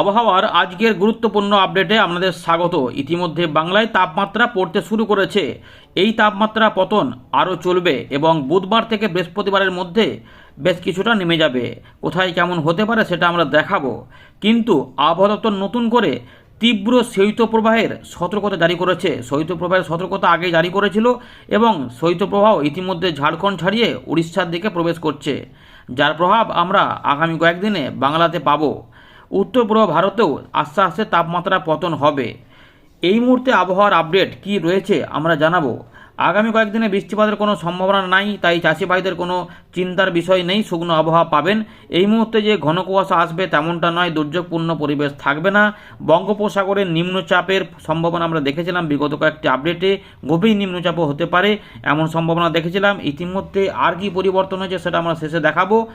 আবহাওয়ার আজকের গুরুত্বপূর্ণ আপডেটে আপনাদের স্বাগত। ইতিমধ্যে বাংলায় তাপমাত্রা পড়তে শুরু করেছে। এই তাপমাত্রা পতন আরও চলবে এবং বুধবার থেকে বৃহস্পতিবারের মধ্যে বেশ কিছুটা নেমে যাবে। কোথায় কেমন হতে পারে সেটা আমরা দেখাবো। কিন্তু আবহাওয়া দপ্তর নতুন করে তীব্র শৈত্যপ্রবাহের সতর্কতা জারি করেছে। শৈত্যপ্রবাহের সতর্কতা আগে জারি করেছিল এবং শৈত্যপ্রবাহ ইতিমধ্যে ঝাড়খণ্ড ছাড়িয়ে উড়িষ্যার দিকে প্রবেশ করছে। যার প্রভাব আমরা আগামী কয়েকদিনে বাংলাতে পাবো। উত্তর পূর্ব ভারতেও আস্তে আস্তে তাপমাত্রা পতন হবে। এই মুহূর্তে আবহাওয়ার আপডেট কি রয়েছে আমরা জানাব। আগামী কয়েকদিনে বৃষ্টিপাতের কোনো সম্ভাবনা নাই, তাই চাষি ভাইদের কোনো চিন্তার বিষয় নেই, শুকনো আবহাওয়া পাবেন। এই মুহূর্তে যে ঘন কুয়াশা আসবে তেমনটা নয়, দুর্যোগপূর্ণ পরিবেশ থাকবে না। বঙ্গোপসাগরে নিম্নচাপের সম্ভাবনা আমরা দেখেছিলাম বিগত কয়েকটি আপডেটে, গভীর নিম্নচাপও হতে পারে, এমন সম্ভাবনা দেখেছিলাম। ইতিমধ্যে আর কি পরিবর্তন হয়েছে সেটা আমরা শেষে দেখাবো।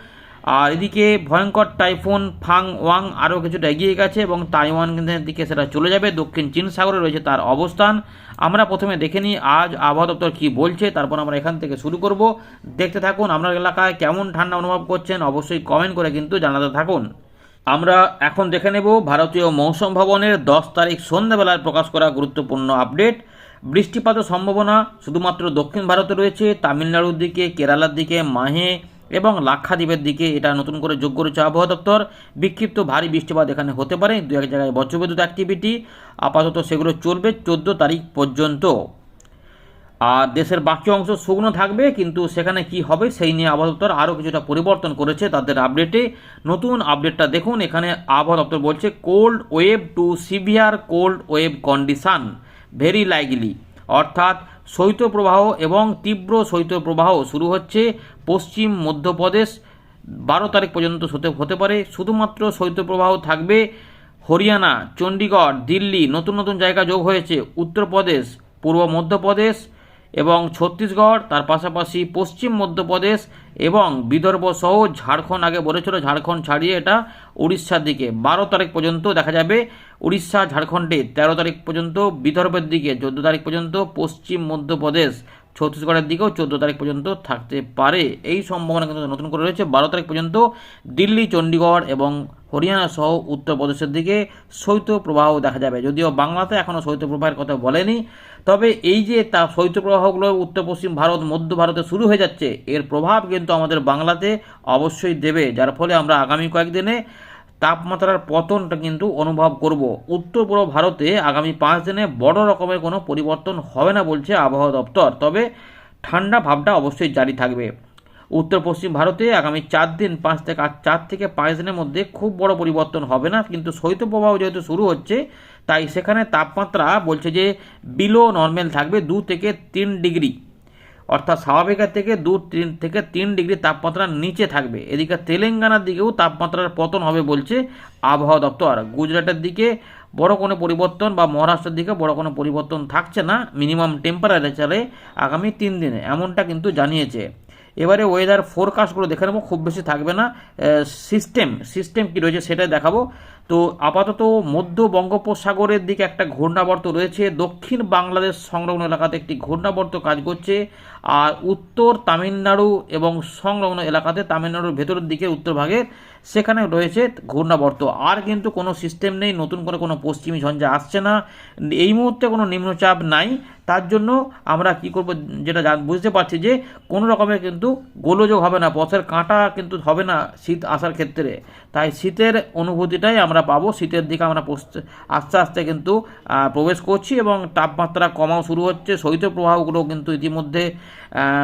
আর এদিকে ভয়ঙ্কর টাইফুন, ফাং ওয়াং আরও কিছুটা এগিয়ে গেছে এবং তাইওয়ানের দিকে সেটা চলে যাবে। দক্ষিণ চীন সাগরে রয়েছে তার অবস্থান। আমরা প্রথমে দেখে নিই আজ আবহাওয়া দপ্তর কী বলছে, তারপর আমরা এখান থেকে শুরু করব। দেখতে থাকুন আপনার এলাকায় কেমন ঠান্ডা অনুভব করছেন, অবশ্যই কমেন্ট করে কিন্তু জানাতে থাকুন। আমরা এখন দেখে নেব ভারতীয় মৌসুম ভবনের দশ তারিখ সন্ধ্যাবেলায় প্রকাশ করা গুরুত্বপূর্ণ আপডেট। বৃষ্টিপাতের সম্ভাবনা শুধুমাত্র দক্ষিণ ভারতে রয়েছে, তামিলনাড়ুর দিকে, কেরালার দিকে, মাহে এবং লাক্ষাদ্বীপের দিকে এটা নতুন করে যোগ করেছে আবহাওয়া দপ্তর। বিক্ষিপ্ত ভারী বৃষ্টিপাত এখানে হতে পারে। দু এক জায়গায় বজ্রবিদ্যুৎ অ্যাক্টিভিটি আপাতত সেগুলো চলবে চোদ্দ তারিখ পর্যন্ত। আর দেশের বাকি অংশ শুকনো থাকবে, কিন্তু সেখানে কি হবে সেই নিয়ে আবহাওয়া দপ্তর আরও কিছুটা পরিবর্তন করেছে তাদের আপডেটে নতুন আপডেটটা দেখুন, এখানে আবহাওয়া দপ্তর বলছে cold wave to severe cold wave condition very likely অর্থাৎ শৈত্যপ্রবাহ এবং তীব্র শৈত্যপ্রবাহ শুরু হচ্ছে পশ্চিম মধ্যপ্রদেশ। বারো তারিখ পর্যন্ত হতে হতে পারে। শুধুমাত্র শৈত্যপ্রবাহ থাকবে হরিয়ানা, চণ্ডীগড়, দিল্লি। নতুন নতুন জায়গা যোগ হয়েছে। উত্তরপ্রদেশ, পূর্ব মধ্যপ্রদেশ এবং ছত্তিশগড়, তার পাশাপাশি পশ্চিম মধ্যপ্রদেশ এবং বিদর্ভ সহ ঝাড়খণ্ড, আগে বলেছিল ঝাড়খণ্ড ছাড়িয়ে এটা উড়িষ্যার দিকে। বারো তারিখ পর্যন্ত দেখা যাবে উড়িষ্যা, ঝাড়খণ্ডে তেরো তারিখ পর্যন্ত, বিদর্ভের দিকে চোদ্দ তারিখ পর্যন্ত, পশ্চিম মধ্যপ্রদেশ ছত্তিশগড়ের দিকেও চোদ্দ তারিখ পর্যন্ত থাকতে পারে। এই সম্ভাবনা কিন্তু নতুন করে রয়েছে। বারো তারিখ পর্যন্ত দিল্লি, চণ্ডীগড় এবং হরিয়ানা সহ উত্তরপ্রদেশের দিকে শৈত্যপ্রবাহ দেখা যাবে। যদিও বাংলাতে এখনও শৈত্যপ্রবাহের কথা বলেনি তবে এই যে তা শৈত্যপ্রবাহগুলো উত্তর পশ্চিম ভারত, মধ্য ভারতে শুরু হয়ে যাচ্ছে, এর প্রভাব কিন্তু আমাদের বাংলাতে অবশ্যই দেবে, যার ফলে আমরা আগামী কয়েকদিনে তাপমাত্রার পতনটা কিন্তু অনুভব করব। উত্তর পূর্ব ভারতে আগামী পাঁচ দিনে বড় রকমের কোনো পরিবর্তন হবে না বলছে আবহাওয়া দপ্তর, তবে ঠান্ডা ভাবটা অবশ্যই জারি থাকবে। উত্তর পশ্চিম ভারতে আগামী চার দিন, পাঁচ থেকে চার থেকে পাঁচ দিনের মধ্যে খুব বড় পরিবর্তন হবে না, কিন্তু শৈত্যপ্রবাহ যেহেতু শুরু হচ্ছে তাই সেখানে তাপমাত্রা বলছে যে বিলো নর্মাল থাকবে দু থেকে তিন ডিগ্রি। অর্থাৎ স্বাভাবিকের থেকে দু, তিন থেকে তিন ডিগ্রি তাপমাত্রা নিচে থাকবে। এদিকে তেলেঙ্গানার দিকেও তাপমাত্রার পতন হবে বলছে আবহাওয়া দপ্তর। গুজরাটের দিকে বড় কোনো পরিবর্তন বা মহারাষ্ট্রের দিকে বড় কোনো পরিবর্তন থাকছে না মিনিমাম টেম্পারেচারে আগামী তিন দিনে, এমনটা কিন্তু জানিয়েছে। এবারে ওয়েদার ফোরকাস্টগুলো দেখে নেব, খুব বেশি থাকবে না। সিস্টেম সিস্টেম কী রয়েছে সেটাই দেখাবো। তো আপাতত মধ্য বঙ্গোপসাগরের দিকে একটা ঘূর্ণাবর্ত রয়েছে। দক্ষিণ বাংলাদেশ সংলগ্ন এলাকাতে একটি ঘূর্ণাবর্ত কাজ করছে। আর উত্তর তামিলনাড়ু এবং সংলগ্ন এলাকাতে তামিলনাড়ুর ভেতরের দিকে, উত্তর ভাগে সেখানে রয়েছে ঘূর্ণাবর্ত। আর কিন্তু কোনো সিস্টেম নেই, নতুন করে কোনো পশ্চিমী ঝঞ্ঝা আসছে না। এই মুহূর্তে কোনো নিম্নচাপ নাই। তার জন্য আমরা কি করব যেটা বুঝতে পারছি যে কোনো রকমের কিন্তু গোলযোগ হবে না, পথের কাঁটা কিন্তু হবে না শীত আসার ক্ষেত্রে। তাই শীতের অনুভূতিটাই আমরা পাবো। শীতের দিকে আমরা আস্তে আস্তে কিন্তু প্রবেশ করছি এবং তাপমাত্রা কমাও শুরু হচ্ছে। শৈত্যপ্রবাহগুলো কিন্তু ইতিমধ্যে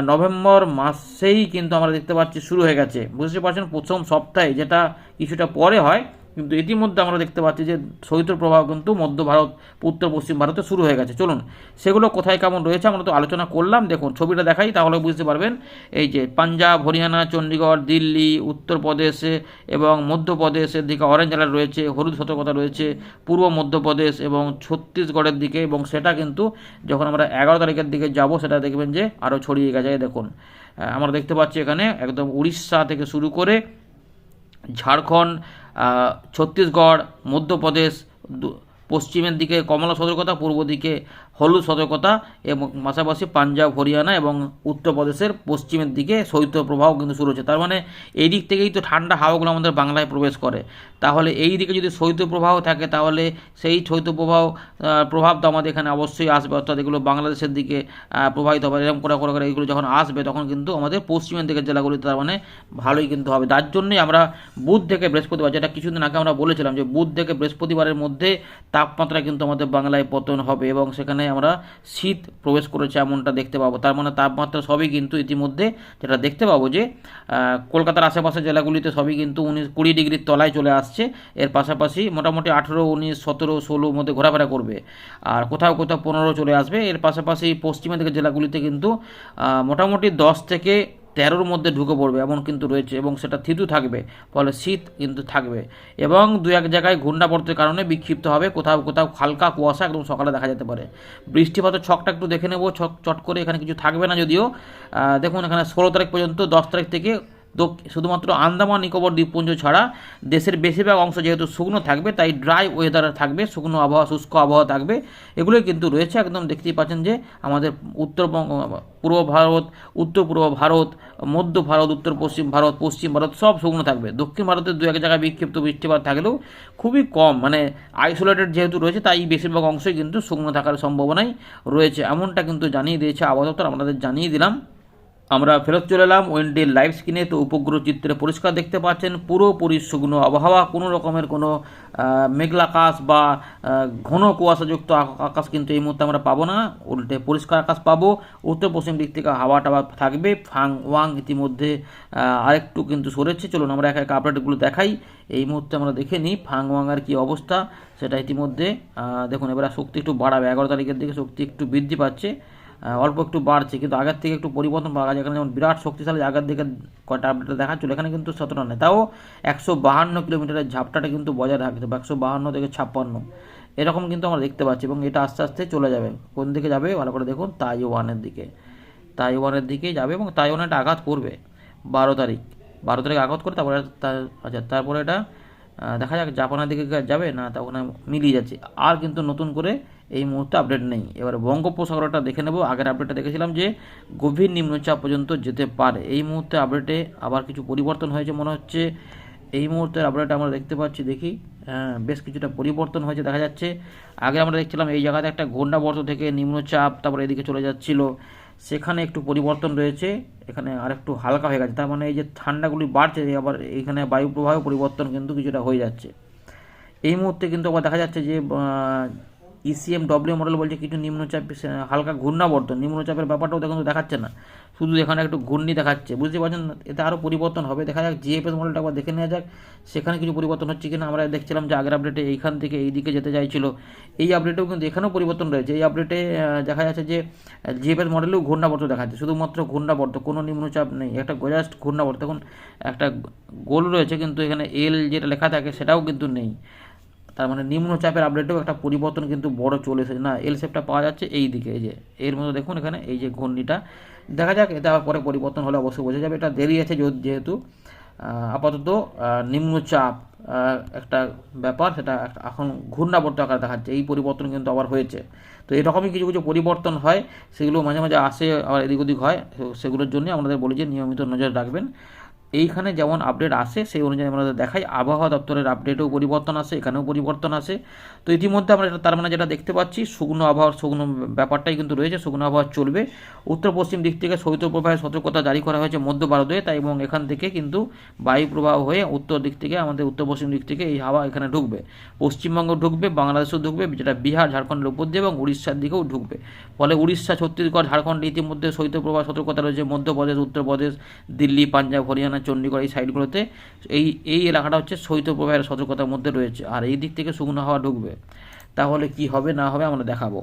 নভেম্বর মাসেই কিন্তু আমরা দেখতে পাচ্ছি শুরু হয়ে গেছে। বুঝতে পারছেন? প্রথম সপ্তাহে যেটা কিছুটা পরে হয় কিন্তু ইতিমধ্যে আমরা দেখতে পাচ্ছি যে শৈত্যপ্রবাহ কিন্তু মধ্য ভারত, উত্তর পশ্চিম ভারতে শুরু হয়ে গেছে। চলুন, সেগুলো কোথায় কেমন রয়েছে আমরা তো আলোচনা করলাম। দেখুন, ছবিটা দেখাই, তাহলে বুঝতে পারবেন, এই যে পাঞ্জাব, হরিয়ানা, চণ্ডীগড়, দিল্লি, উত্তরপ্রদেশে এবং মধ্যপ্রদেশের দিকে অরেঞ্জ অ্যালার্ট রয়েছে, হলুদ সতর্কতা রয়েছে, পূর্ব মধ্যপ্রদেশ এবং ছত্তিশগড়ের দিকে এবং সেটা কিন্তু যখন আমরা এগারো তারিখের দিকে যাব, সেটা দেখবেন যে আরও ছড়িয়ে গেছে। দেখুন আমরা দেখতে পাচ্ছি এখানে একদম উড়িষ্যা থেকে শুরু করে ঝাড়খণ্ড ছত্তিশগড় মধ্যপ্রদেশ পশ্চিমের দিকে কমলা সতর্কতা পূর্ব দিকে হলুদ সতর্কতা এবং পাশাপাশি পাঞ্জাব, হরিয়ানা এবং উত্তরপ্রদেশের পশ্চিমের দিকে শৈত্যপ্রবাহ কিন্তু শুরু হচ্ছে। তার মানে এই দিক থেকেই তো ঠান্ডা হাওয়াগুলো আমাদের বাংলায় প্রবেশ করে। তাহলে এই দিকে যদি শৈত্যপ্রবাহ থাকে, তাহলে সেই শৈত্যপ্রবাহ প্রভাব তো আমাদের এখানে অবশ্যই আসবে। অর্থাৎ এগুলো বাংলাদেশের দিকে প্রবাহিত হবে। এরকম করে করে করে এগুলো যখন আসবে, তখন কিন্তু আমাদের পশ্চিমের দিকের জেলাগুলিতে তার মানে ভালোই কিন্তু হবে। তার জন্যই আমরা বুধ থেকে বৃহস্পতিবার, যেটা কিছুদিন আগে আমরা বলেছিলাম যে, বুধ থেকে বৃহস্পতিবারের মধ্যে তাপমাত্রা কিন্তু আমাদের বাংলায় পতন হবে এবং সেখানে আমরা শীত প্রবেশ করেছে এমনটা দেখতে পাবো। তার মানে তাপমাত্রা সবই কিন্তু ইতিমধ্যে যেটা দেখতে পাবো যে কলকাতার আশেপাশের জেলাগুলিতে সবই কিন্তু উনিশ, কুড়ি ডিগ্রির তলায় চলে আসছে। এর পাশাপাশি মোটামুটি আঠেরো, উনিশ, সতেরো, ষোলোর মধ্যে ঘোরাফেরা করবে। আর কোথাও কোথাও পনেরো চলে আসবে। এর পাশাপাশি পশ্চিমের দিকের জেলাগুলিতে কিন্তু মোটামুটি দশ থেকে তেরোর মধ্যে ঢুকে পড়বে, এমন কিন্তু রয়েছে এবং সেটা থিতু থাকবে, ফলে শীত কিন্তু থাকবে। এবং দু এক জায়গায় ঘূর্ণাবর্তের কারণে বিক্ষিপ্ত হবে, কোথাও কোথাও হালকা কুয়াশা একদম সকালে দেখা যেতে পারে। বৃষ্টিপাতের ছকটা একটু দেখে নেব, ছক চট করে এখানে কিছু থাকবে না যদিও। দেখুন এখানে ষোলো তারিখ পর্যন্ত দশ তারিখ থেকে শুধুমাত্র আন্দামান, নিকোবর, দ্বীপপুঞ্জ ছাড়া দেশের বেশিরভাগ অংশ যেহেতু শুকনো থাকবে, তাই ড্রাই ওয়েদার থাকবে, শুকনো আবহাওয়া, শুষ্ক আবহাওয়া থাকবে। এগুলোই কিন্তু রয়েছে, একদম দেখতেই পাচ্ছেন যে আমাদের উত্তরবঙ্গ পূর্ব ভারত, উত্তর পূর্ব ভারত, মধ্য ভারত, উত্তর পশ্চিম ভারত পশ্চিম ভারত সব শুকনো থাকবে। দক্ষিণ ভারতের দু এক জায়গায় বিক্ষিপ্ত বৃষ্টিপাত থাকলেও খুবই কম মানে আইসোলেটেড যেহেতু রয়েছে, তাই বেশিরভাগ অংশই কিন্তু শুকনো থাকার সম্ভাবনাই রয়েছে। এমনটা কিন্তু জানিয়ে দিয়েছে আবহাওয়া দপ্তর আমাদের জানিয়ে দিলাম। আমরা ফেরত চলে এলাম ওয়েন্ডের লাইভ স্ক্রিনে। তো উপগ্রহ চিত্রে পরিষ্কার দেখতে পাচ্ছেন, পুরোপুরি শুকনো আবহাওয়া, কোনো রকমের কোনো মেঘলা আকাশ বা ঘন কুয়াশাযুক্ত আক- আকাশ কিন্তু এই মুহূর্তে আমরা পাবো না। উল্টে পরিষ্কার আকাশ পাবো। উত্তর পশ্চিম দিক থেকে হাওয়া টাওয়া থাকবে। ফাং ওয়াং ইতিমধ্যে আরেকটু কিন্তু সরেছে। চলুন আমরা এক এক আপডেটগুলো দেখাই। এই মুহূর্তে আমরা দেখে নিই ফাং ওয়াংয়ের কী অবস্থা। সেটা ইতিমধ্যে দেখুন, এবার শক্তি একটু বাড়াবে। এগারো তারিখের দিকে শক্তি একটু বৃদ্ধি পাচ্ছে। অল্প একটু বাড়ছে, কিন্তু আগের থেকে একটু পরিবর্তন পাওয়া গেছে। এখানে যেমন বিরাট শক্তিশালী আগের দিকে কয়টা আপডেট দেখাচ্ছিল, এখানে কিন্তু সতেরো নয় তাও একশো বাহান্ন কিলোমিটারের ঝাপটাটা কিন্তু বজায় হবে, একশো বাহান্ন থেকে ছাপ্পান্ন। এরকম কিন্তু আমরা দেখতে পাচ্ছি এবং এটা আস্তে আস্তে চলে যাবে। কোন দিকে যাবে? ভালো করে দেখুন, তাইওয়ানের দিকে। তাইওয়ানের দিকেই যাবে এবং তাইওয়ানে একটা আঘাত করবে বারো তারিখ। বারো তারিখ আঘাত করে তারপরে আচ্ছা তারপরে এটা দেখা যাক, জাপানের দিকে যাবে না তখন মিলিয়ে যাচ্ছে। আর কিন্তু নতুন করে এই মুহূর্তে আপডেট নেই। এবার বঙ্গোপসাগরটা দেখে নেব। আগের আপডেটটা দেখেছিলাম যে, গভীর নিম্নচাপ পর্যন্ত যেতে পারে। এই মুহূর্তে আপডেটে আবার কিছু পরিবর্তন হয়েছে মনে হচ্ছে। এই মুহূর্তের আপডেট আমরা দেখতে পাচ্ছি, দেখি। হ্যাঁ বেশ কিছুটা পরিবর্তন হয়েছে, দেখা যাচ্ছে। আগে আমরা দেখছিলাম এই জায়গাতে একটা ঘূর্ণাবর্ত থেকে নিম্নচাপ, তারপরে এদিকে চলে যাচ্ছিল। সেখানে একটু পরিবর্তন রয়েছে। এখানে আর একটু হালকা হয়ে গেছে। তার মানে এই যে ঠান্ডাগুলি বাড়ছে আবার এইখানে বায়ু প্রবাহ পরিবর্তন কিন্তু কিছুটা হয়ে যাচ্ছে। এই মুহূর্তে কিন্তু আবার দেখা যাচ্ছে যে ইসিএম ডব্লিউ মডেল বলছে কিছু নিম্নচাপ হালকা ঘূর্ণাবর্তন। নিম্নচাপের ব্যাপারটাও কিন্তু দেখাচ্ছে না। শুধু এখানে একটু ঘূর্ণি দেখাচ্ছে। বুঝতে পারছেন? এতে আরও পরিবর্তন হবে। দেখা যাক জিএফএস মডেলটা একবার দেখে নেওয়া যাক। সেখানে কিছু পরিবর্তন হচ্ছে কিনা? আমরা দেখছিলাম যে আগের আপডেটে এইখান থেকে এই দিকে যেতে চাইছিল। এই আপডেটেও কিন্তু এখানেও পরিবর্তন রয়েছে। এই আপডেটে দেখা যাচ্ছে যে জিএফএস মডেলেও ঘূর্ণাবর্ত দেখাচ্ছে। শুধুমাত্র ঘূর্ণাবর্ত কোনো নিম্নচাপ নেই। একটা জাস্ট ঘূর্ণাবর্ত এখন একটা গোল রয়েছে, কিন্তু এখানে এল যেটা লেখা থাকে সেটাও কিন্তু নেই। তার মানে নিম্নচাপের আপডেটেও একটা পরিবর্তন কিন্তু বড় চলে এসেছে। না এল শেপটা পাওয়া যাচ্ছে এই দিকে, এই যে, এর মধ্যে দেখুন এখানে এই যে ঘূর্ণিটা। দেখা যাক, এটা পরে পরিবর্তন হলে অবশ্যই বোঝা যাবে। এটা দেরি আছে যেহেতু- আপাতত নিম্নচাপ একটা ব্যাপার, সেটা এখন ঘূর্ণাবর্ত আকার দেখাচ্ছে। এই পরিবর্তন কিন্তু আবার হয়েছে। তো এরকমই কিছু কিছু পরিবর্তন হয়, সেগুলো মাঝে মাঝে আসে আবার এদিক ওদিক হয়। সেগুলোর জন্য আমাদের বলি যে নিয়মিত নজর রাখবেন। এইখানে যেমন আপডেট আসে, সেই অনুযায়ী আমরা দেখাই। আবহাওয়া দপ্তরের আপডেটেও পরিবর্তন আসে, এখানেও পরিবর্তন আসে। তো ইতিমধ্যে আমরা তার মানে যেটা দেখতে পাচ্ছি, শুকনো আবহাওয়ার শুকনো ব্যাপারটাই কিন্তু রয়েছে, শুকনো আবহাওয়া চলবে। উত্তর পশ্চিম দিক থেকে শৈত্যপ্রবাহের সতর্কতা জারি করা হয়েছে মধ্য ভারতে, তাই এবং এখান থেকে কিন্তু বায়ু প্রবাহ হয়ে উত্তর দিক থেকে আমাদের উত্তর পশ্চিম দিক থেকে এই হাওয়া এখানে ঢুকবে। পশ্চিমবঙ্গ ঢুকবে, বাংলাদেশও ঢুকবে, যেটা বিহার ঝাড়খণ্ডের উপর দিয়ে এবং উড়িষ্যার দিকেও ঢুকবে। ফলে উড়িষ্যা, ছত্তিশগড়, ঝাড়খণ্ডে ইতিমধ্যে শৈত্যপ্রবাহ সতর্কতা রয়েছে, মধ্যপ্রদেশ, উত্তরপ্রদেশ, দিল্লি, পাঞ্জাব, হরিয়ানা চণ্ডীগড় এই সাইডগুলোতে, এই এই এলাকাটা হচ্ছে শৈত্যপ্রবাহের সতর্কতার মধ্যে রয়েছে। আর এই দিক থেকে শুকনো হাওয়া ঢুকবে। তাহলে কি হবে না হবে আমরা দেখাবো।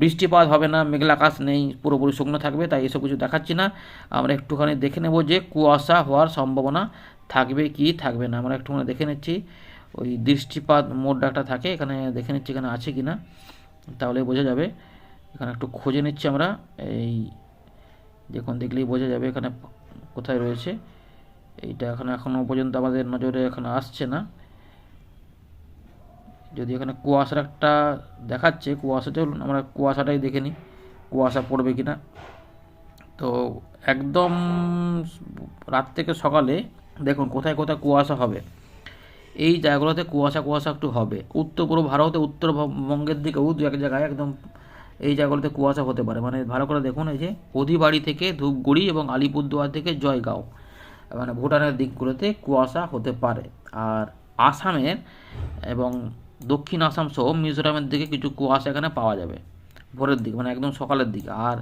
বৃষ্টিপাত হবে না, মেঘলা আকাশ নেই, পুরোপুরি শুকনো থাকবে, তাই এসব কিছু দেখাচ্ছি না। আমরা একটুখানি দেখে নেব যে কুয়াশা হওয়ার সম্ভাবনা থাকবে কি থাকবে না। আমরা একটুখানি দেখে নিচ্ছি। ওই দৃষ্টিপাত মোডটা একটা থাকে, এখানে দেখে নিচ্ছি এখানে আছে কি না তাহলে বোঝা যাবে। এখানে একটু খুঁজে নিচ্ছি আমরা। এই যখন দেখলেই বোঝা যাবে এখানে কোথায় রয়েছে। এইটা এখন এখনও পর্যন্ত আমাদের নজরে এখন আসছে না। যদি এখানে কুয়াশার একটা দেখাচ্ছে কুয়াশা চলুন আমরা কুয়াশাটাই দেখে নিই, কুয়াশা পড়বে কি না তো একদম রাত থেকে সকালে দেখুন কোথায় কোথায় কুয়াশা হবে। এই জায়গাগুলোতে কুয়াশা কুয়াশা একটু হবে। উত্তর পূর্ব ভারতে উত্তরবঙ্গের দিকেও দু এক জায়গায় একদম এই জায়গাগুলোতে কুয়াশা হতে পারে। মানে ভালো করে দেখুন, এই যে অধিবাড়ি থেকে ধূপগুড়ি এবং আলিপুরদুয়ার থেকে জয়গাঁও। মানে ভুটানের দিকগুলোতে কুয়াশা হতে পারে। আর আসামের এবং দক্ষিণ আসাম সহ মিজোরামের দিকে কিছু কুয়াশা এখানে পাওয়া যাবে। ভোরের দিকে মানে একদম সকালের দিকে। আর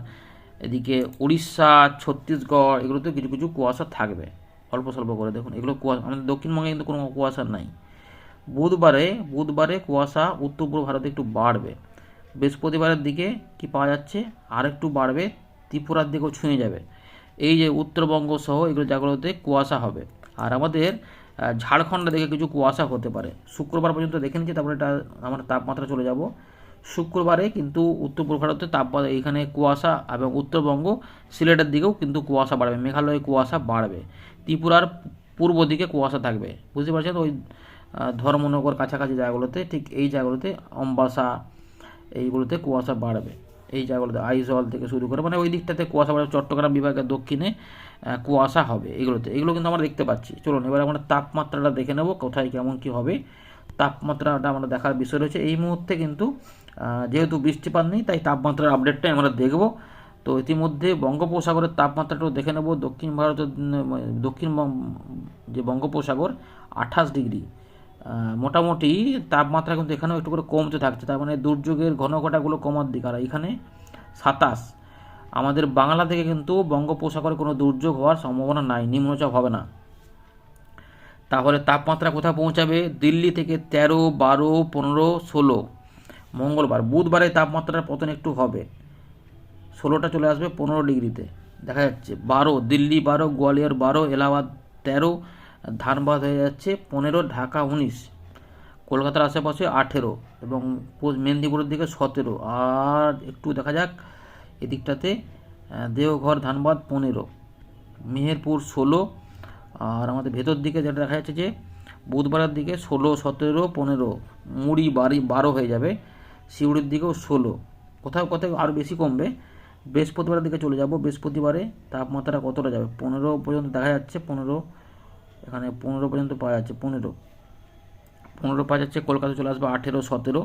এদিকে উড়িষ্যা, ছত্তিশগড়, এগুলোতে কিছু কিছু কুয়াশা থাকবে। অল্প স্বল্প করে দেখুন, এগুলো কুয়াশা আমাদের দক্ষিণবঙ্গে কিন্তু কোনো কুয়াশা নাই। বুধবারে বুধবারে কুয়াশা উত্তর পূর্ব ভারতে একটু বাড়বে। বৃহস্পতিবারের দিকে কি পাওয়া যাচ্ছে? আর একটু বাড়বে, ত্রিপুরার দিকেও ছুঁয়ে যাবে। এই যে উত্তরবঙ্গ সহ এগুলো জায়গাগুলোতে কুয়াশা হবে। আর আমাদের ঝাড়খণ্ডে দেখে কিছু কুয়াশা হতে পারে। শুক্রবার পর্যন্ত দেখে নিচ্ছি, তারপরে এটা আমার তাপমাত্রা চলে যাব। শুক্রবারে কিন্তু উত্তর পূর্ব ভারতে তাপমাত্রা এইখানে কুয়াশা এবং উত্তরবঙ্গ সিলেটের দিকেও কিন্তু কুয়াশা বাড়বে, মেঘালয়ে কুয়াশা বাড়বে। ত্রিপুরার পূর্ব দিকে কুয়াশা থাকবে। বুঝতে পারছেন? ওই ধর্মনগর কাছাকাছি জায়গাগুলোতে, ঠিক এই জায়গাগুলোতে অম্বাসা এইগুলোতে কুয়াশা বাড়বে। এই জায়গাগুলোতে আইজল থেকে শুরু করে মানে ওই দিকটাতে কুয়াশা বাড়বে চট্টগ্রাম বিভাগের দক্ষিণে কুয়াশা হবে এগুলোতে। এগুলো কিন্তু আমরা দেখতে পাচ্ছি। চলুন, এবার আমরা তাপমাত্রাটা দেখে নেব, কোথায় কেমন কি হবে। তাপমাত্রাটা আমরা দেখার বিষয় রয়েছে। এই মুহূর্তে কিন্তু যেহেতু বৃষ্টিপাত নেই, তাই তাপমাত্রার আপডেটটাই আমরা দেখব। তো ইতিমধ্যে বঙ্গোপসাগরের তাপমাত্রাটাও দেখে নেব। দক্ষিণ ভারতের দক্ষিণ যে বঙ্গোপসাগর, আঠাশ ডিগ্রি। মোটামুটি তাপমাত্রা কিন্তু এখানেও একটু করে কমতে থাকছে। তার মানে দুর্যোগের ঘনঘটাগুলো কমার দিক। আর এখানে সাতাশ। আমাদের বাংলা থেকে কিন্তু বঙ্গোপসাগরে কোনো দুর্যোগ হওয়ার সম্ভাবনা নাই, নিম্নচাপ হবে না। তাহলে তাপমাত্রা কোথায় পৌঁছাবে? দিল্লি থেকে তেরো, বারো, পনেরো, ষোলো। মঙ্গলবার, বুধবারে তাপমাত্রার পতন একটু হবে। ষোলোটা চলে আসবে পনেরো ডিগ্রিতে। দেখা যাচ্ছে বারো, দিল্লি বারো, গোয়ালিয়র বারো, এলাহাবাদ তেরো ধানবাদ হয়ে যাচ্ছে পনেরো, ঢাকা উনিশ, কলকাতার আশেপাশে আঠেরো এবং মেদিনীপুরের দিকে সতেরো। আর একটু দেখা যাক এদিকটাতে দেওঘর, ধানবাদ পনেরো, মেহেরপুর ষোলো, আর আমাদের ভেতর দিকে যেটা দেখা যাচ্ছে যে বুধবারের দিকে ষোলো, সতেরো, পনেরো, মুড়ি বাড়ি বারো হয়ে যাবে সিউড়ির দিকেও ষোলো। কোথাও কোথাও আরও বেশি কমবে। বৃহস্পতিবারের দিকে চলে যাব। বৃহস্পতিবারে তাপমাত্রা কতটা যাবে? পনেরো পর্যন্ত দেখা যাচ্ছে, পনেরো এখানে পনেরো পর্যন্ত পাওয়া যাচ্ছে, পনেরো। পনেরো পাওয়া যাচ্ছে, কলকাতা চলে আসবে আঠেরো, সতেরো।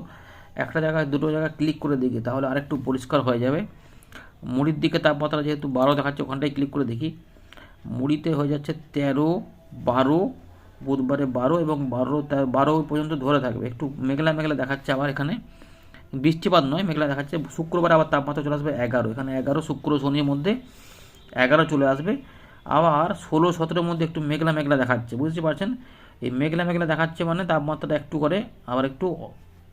একটা জায়গায়, দুটো জায়গায় ক্লিক করে দেখি, তাহলে আরেকটু পরিষ্কার হয়ে যাবে। মুড়ির দিকে তাপমাত্রা যেহেতু বারো দেখাচ্ছে, ওখানটায় ক্লিক করে দেখি। মুড়িতে হয়ে যাচ্ছে তেরো, বারো, বুধবারে বারো এবং বারো বারো পর্যন্ত ধরে থাকবে। একটু মেঘলা মেঘলা দেখাচ্ছে আবার এখানে। বৃষ্টিপাত নয়, মেঘলা দেখাচ্ছে। শুক্রবার আবার তাপমাত্রা চলে আসবে এগারো। এখানে এগারো, শুক্র, শনির মধ্যে এগারো চলে আসবে। আবার ষোলো সতেরোর মধ্যে একটু মেঘলা মেঘলা দেখাচ্ছে, বুঝতে পারছেন? এই মেঘলা মেঘলা দেখাচ্ছে মানে তাপমাত্রাটা একটু করে আবার একটু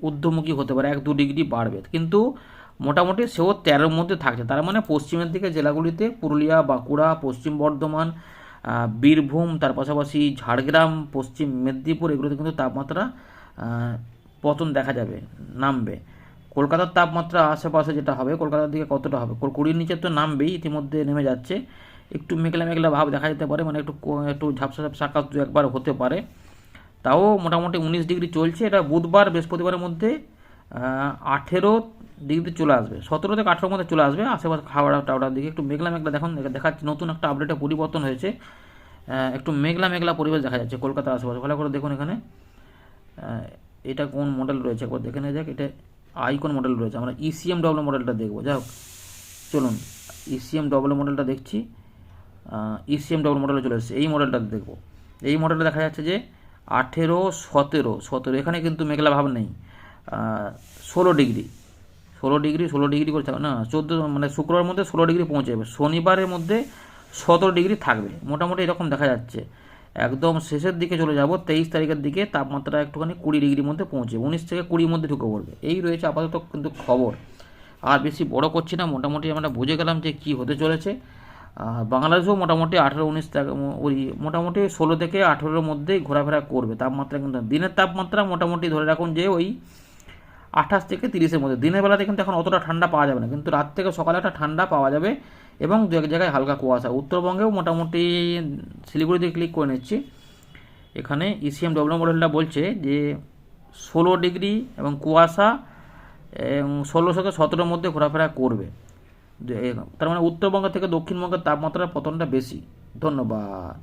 ঊর্ধ্বমুখী হতে পারে, এক দু ডিগ্রি বাড়বে। কিন্তু মোটামুটি সেও তেরোর মধ্যে থাকছে, তার মানে পশ্চিমের দিকে জেলাগুলিতে পুরুলিয়া, বাঁকুড়া, পশ্চিম বর্ধমান বীরভূম, তার পাশাপাশি ঝাড়গ্রাম, পশ্চিম মেদিনীপুর, এগুলোতে কিন্তু তাপমাত্রা পতন দেখা যাবে, নামবে। কলকাতার তাপমাত্রা আশেপাশে যেটা হবে, কলকাতার দিকে কতটা হবে? কুড়ির নিচে তো নামবেই, ইতিমধ্যে নেমে যাচ্ছে। একটু মেঘলা মেঘলা ভাব দেখা যেতে পারে মানে একটু একটু ঝাপসা ঝাপসা আকাশ দু একবার হতে পারে। তাও মোটামুটি উনিশ ডিগ্রি চলছে, এটা বুধবার, বৃহস্পতিবারের মধ্যে আঠেরো ডিগ্রিতে চলে আসবে। সতেরো থেকে আঠেরোর মধ্যে চলে আসবে, আশেপাশে খাওয়া টাওয়ার দিকে। একটু মেঘলা মেঘলা দেখুন, দেখা- দেখাচ্ছে, নতুন একটা আপডেটে পরিবর্তন হয়েছে। একটু মেঘলা মেঘলা পরিবেশ দেখা যাচ্ছে কলকাতার আশেপাশে। ভালো করে দেখুন এখানে। এটা কোন মডেল রয়েছে? একবার দেখে নেওয়া যাক, এটা আইকন মডেল রয়েছে? আমরা ইসিএম ডব্লিউ মডেলটা দেখব। যাই হোক, চলুন ইসিএম ডব্লিউ মডেলটা দেখছি। ইসিএম ডব্লিউ মডেলে চলে এসেছে। এই মডেলটা দেখব। এই মডেলটা দেখা যাচ্ছে যে আঠেরো, সতেরো সতেরো, এখানে কিন্তু মেঘলা ভাব নেই। ষোলো ডিগ্রি। ষোলো ডিগ্রি ষোলো ডিগ্রি করে থাকবে না, চোদ্দ মানে শুক্রবার মধ্যে ষোলো ডিগ্রি পৌঁছে যাবে। শনিবারের মধ্যে সতেরো ডিগ্রি থাকবে। মোটামুটি এরকম দেখা যাচ্ছে। একদম শেষের দিকে চলে যাব, তেইশ তারিখের দিকে তাপমাত্রা একটুখানি কুড়ি ডিগ্রির মধ্যে পৌঁছে উনিশ থেকে কুড়ির মধ্যে ঢুকে পড়বে। এই রয়েছে আপাতত কিন্তু খবর। আর বেশি বড় করছি না, মোটামুটি আমরা বুঝে গেলাম যে কি হতে চলেছে। বাংলাদেশেও মোটামুটি আঠেরো উনিশ ওই মোটামুটি ষোলো থেকে আঠেরোর মধ্যেই ঘোরাফেরা করবে। তাপমাত্রা কিন্তু দিনের তাপমাত্রা মোটামুটি ধরে রাখুন যে ওই আঠাশ থেকে তিরিশের মধ্যে। দিনের বেলাতে কিন্তু এখন অতটা ঠান্ডা পাওয়া যাবে না, কিন্তু রাত থেকে সকালে একটা ঠান্ডা পাওয়া যাবে এবং দু এক জায়গায় হালকা কুয়াশা। উত্তরবঙ্গেও মোটামুটি শিলিগুড়িতে ক্লিক করে নিচ্ছি। এখানে ইসিএম ডব্লিউ মডেলটা বলছে যে ষোলো ডিগ্রি এবং কুয়াশা, এবং ষোলো থেকে সতেরোর মধ্যে ঘোরাফেরা করবে। তার মানে উত্তরবঙ্গ থেকে দক্ষিণবঙ্গের তাপমাত্রার পতনটা বেশি। ধন্যবাদ।